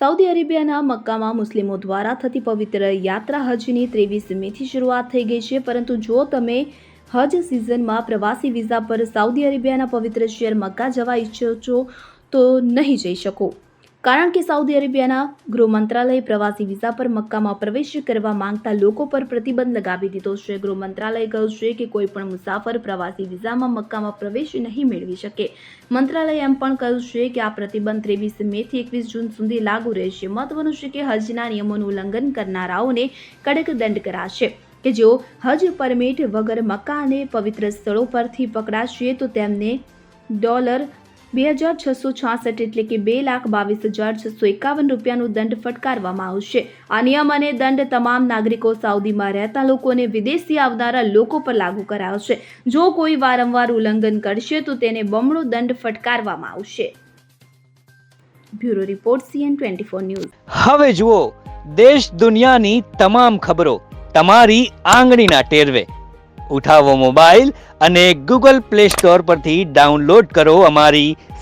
Saudi અરેબિયાના મક્કામાં મુસ્લિમો દ્વારા થતી પવિત્ર યાત્રા હજની ત્રેવીસ મેથી શરૂઆત થઈ ગઈ છે. પરંતુ જો તમે હજ સિઝનમાં પ્રવાસી વિઝા પર સાઉદી અરેબિયાના પવિત્ર શહેર મક્કા જવા ઈચ્છો છો, તો નહીં જઈ શકો. કારણ કે સાઉદી અરેબિયાના ગૃહ મંત્રાલયે પ્રવાસી વિઝા પર મક્કામાં પ્રવેશ કરવા માંગતા લોકો પર પ્રતિબંધ લગાવી દીધો છે. ગૃહ મંત્રાલયે કહ્યું છે કે કોઈ પણ મુસાફર પ્રવાસી વિઝામાં મક્કામાં પ્રવેશ નહીં મેળવી શકે. મંત્રાલયે એમ પણ કહ્યું છે કે આ પ્રતિબંધ ત્રેવીસ મે થી એકવીસ જૂન સુધી લાગુ રહેશે. મહત્વનું છે કે હજના નિયમોનું ઉલ્લંઘન કરનારાઓને કડક દંડ કરાશે. કે જેઓ હજ પરમિટ વગર મક્કા અને પવિત્ર સ્થળો પરથી પકડાશે તો તેમને ડોલર બે હજાર છસો છાસઠ એટલે કે બે લાખ બાવીસ હજાર છસો એકાવન રૂપિયાનો દંડ ફટકારવામાં આવશે. આ નિયમ અને દંડ તમામ નાગરિકો સાઉદીમાં રહેતા લોકો અને વિદેશથી આવનારા લોકો પર લાગુ કરાયો છે જો કોઈ વારંવાર ઉલ્લંઘન કરશે, તો તેને બમણો દંડ ફટકારવામાં આવશે. Bureau report CN twenty four news. હવે જુઓ, દેશ દુનિયાની તમામ ખબરો તમારી આંગળીના ટેરવે. ઉઠાવો મોબાઈલ અને ગૂગલ પ્લે સ્ટોર પરથી ડાઉનલોડ કરો અમારી